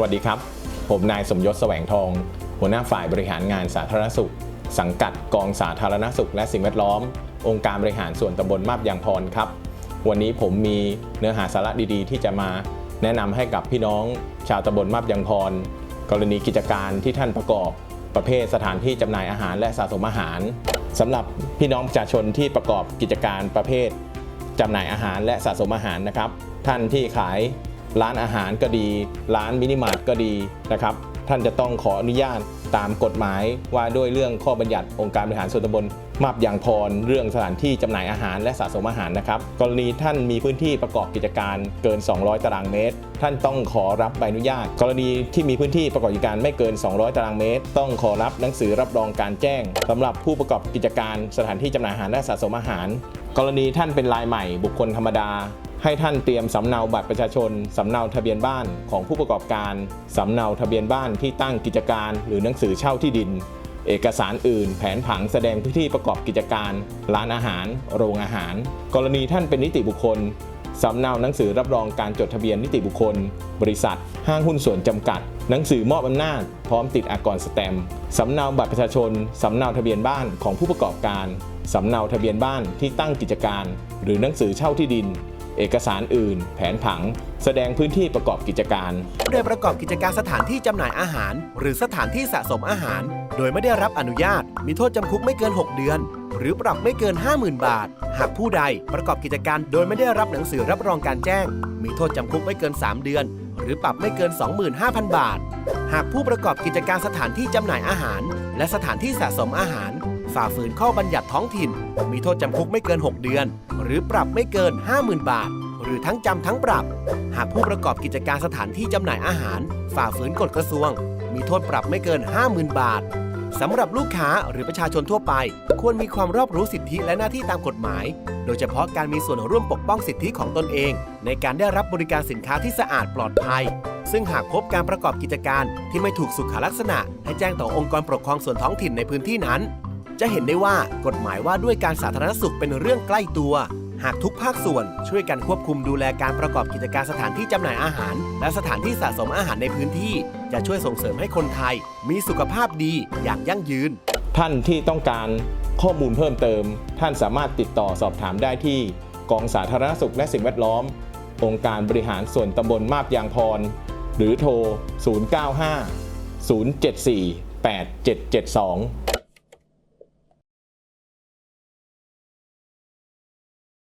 สวัสดีครับ ผมนายสมยศแสวงทอง หัวหน้าฝ่ายบริหารงานสาธารณสุข สังกัดกองสาธารณสุข และสิ่งแวดล้อม องค์การบริหารส่วนตำบลมาบยางพรครับ วันนี้ผมมีเนื้อหาสาระดีๆ ที่จะมาแนะนำให้กับพี่น้องชาวตำบลมาบยางพร กรณีกิจการที่ท่านประกอบประเภทสถานที่จำหน่ายอาหารและสะสมอาหารสำหรับพี่น้องประชาชนที่ประกอบกิจการประเภทจำหน่ายอาหารและสะสมอาหารนะครับ ท่านที่ขาย ร้านอาหารก็ดี ร้านมินิมาร์ทก็ดีนะครับ ท่านจะต้องขออนุญาตตามกฎหมายว่าด้วยเรื่องข้อบัญญัติองค์การบริหารส่วนตำบลมาบยางพร เรื่องสถานที่จำหน่ายอาหารและสะสมอาหารนะครับ กรณีท่านมีพื้นที่ประกอบกิจการเกิน 200 ตารางเมตร ท่านต้องขอรับใบอนุญาต กรณีที่มีพื้นที่ประกอบกิจการไม่เกิน 200 ตารางเมตร ต้องขอรับหนังสือรับรองการแจ้งสำหรับผู้ประกอบกิจการสถานที่จำหน่ายอาหารและสะสมอาหาร กรณีท่านเป็นรายใหม่บุคคลธรรมดา ให้ท่านเตรียมสำเนาบัตรประชาชน สำเนาทะเบียนบ้านของผู้ประกอบการ สำเนาทะเบียนบ้านที่ตั้งกิจการ หรือหนังสือเช่าที่ดิน เอกสารอื่น แผนผังแสดงพื้นที่ประกอบกิจการ ร้านอาหาร โรงอาหาร กรณีท่านเป็นนิติบุคคล สำเนาหนังสือรับรองการจดทะเบียนนิติบุคคล บริษัท ห้างหุ้นส่วนจำกัด หนังสือมอบอำนาจ พร้อมติดอากรสแตมป์สำเนาบัตรประชาชน สำเนาทะเบียนบ้านของผู้ประกอบการ สำเนาทะเบียนบ้านที่ตั้งกิจการ หรือหนังสือเช่าที่ดิน เอกสารอื่น แผนผัง แสดงพื้นที่ประกอบกิจการ โดยประกอบกิจการสถานที่จำหน่ายอาหาร หรือสถานที่สะสมอาหาร โดยไม่ได้รับอนุญาต มีโทษจำคุกไม่เกิน 6 เดือน หรือปรับไม่เกิน 50,000 บาท หากผู้ใดประกอบกิจการโดยไม่ได้รับหนังสือรับรองการแจ้ง มีโทษจำคุกไม่เกิน 3 เดือน หรือปรับไม่เกิน 25,000 บาท หากผู้ประกอบกิจการสถานที่จำหน่ายอาหาร และสถานที่สะสมอาหาร ฝ่าฝืนข้อบัญญัติท้องถิ่น มีโทษจำคุกไม่เกิน 6 เดือน หรือปรับไม่เกิน 50,000 บาท หรือทั้งจำทั้งปรับ หากผู้ประกอบกิจการสถานที่จำหน่ายอาหาร ฝ่าฝืนกฎกระทรวง มีโทษปรับไม่เกิน 50,000 บาทสำหรับลูกค้าหรือประชาชนทั่วไป ควรมีความรอบรู้สิทธิและหน้าที่ตามกฎหมาย โดยเฉพาะการมีส่วนร่วมปกป้องสิทธิของตนเอง ในการได้รับบริการสินค้าที่สะอาดปลอดภัย ซึ่งหากพบการประกอบกิจการที่ไม่ถูกสุขลักษณะ ให้แจ้งต่อองค์กรปกครองส่วนท้องถิ่นในพื้นที่นั้น จะเห็นได้ว่ากฎหมายว่าด้วยการสาธารณสุขเป็นเรื่องใกล้ตัว หากทุกภาคส่วนช่วยกันควบคุมดูแลการประกอบกิจการสถานที่จำหน่ายอาหาร และสถานที่สะสมอาหารในพื้นที่ จะช่วยส่งเสริมให้คนไทย มีสุขภาพดีอย่างยั่งยืน ท่านที่ต้องการข้อมูลเพิ่มเติม ท่านสามารถติดต่อสอบถามได้ที่กองสาธารณสุขและสิ่งแวดล้อม องค์การบริหารส่วนตำบลมาบยางพร หรือโทร 095 074 8772